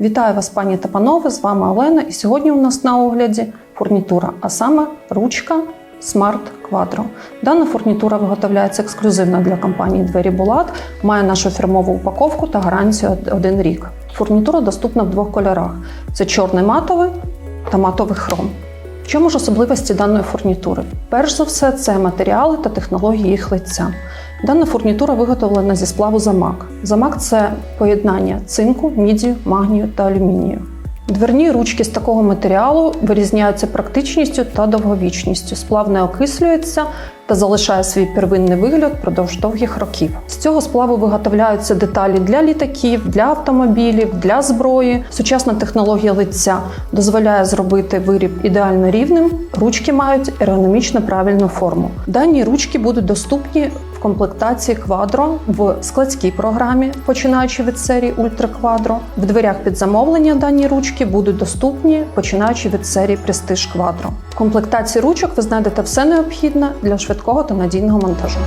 Вітаю вас, пані та панове! З вами Олена. І сьогодні у нас на огляді фурнітура, а саме ручка Smart Quadro. Дана фурнітура виготовляється ексклюзивно для компанії Двері Булат, має нашу фірмову упаковку та гарантію 1 рік. Фурнітура доступна в двох кольорах: це чорний матовий та матовий хром. В чому ж особливості даної фурнітури? Перш за все, це матеріали та технології їх лиця. Дана фурнітура виготовлена зі сплаву замак. Замак це поєднання цинку, мідію, магнію та алюмінію. Дверні ручки з такого матеріалу вирізняються практичністю та довговічністю. Сплав не окислюється та залишає свій первинний вигляд впродовж довгих років. З цього сплаву виготовляються деталі для літаків, для автомобілів, для зброї. Сучасна технологія лиця дозволяє зробити виріб ідеально рівним. Ручки мають ергономічно правильну форму. Дані ручки будуть доступні комплектації квадро в складській програмі, починаючи від серії Ультраквадро. В дверях під замовлення дані ручки будуть доступні, починаючи від серії Престиж Квадро. В комплектації ручок ви знайдете все необхідне для швидкого та надійного монтажу.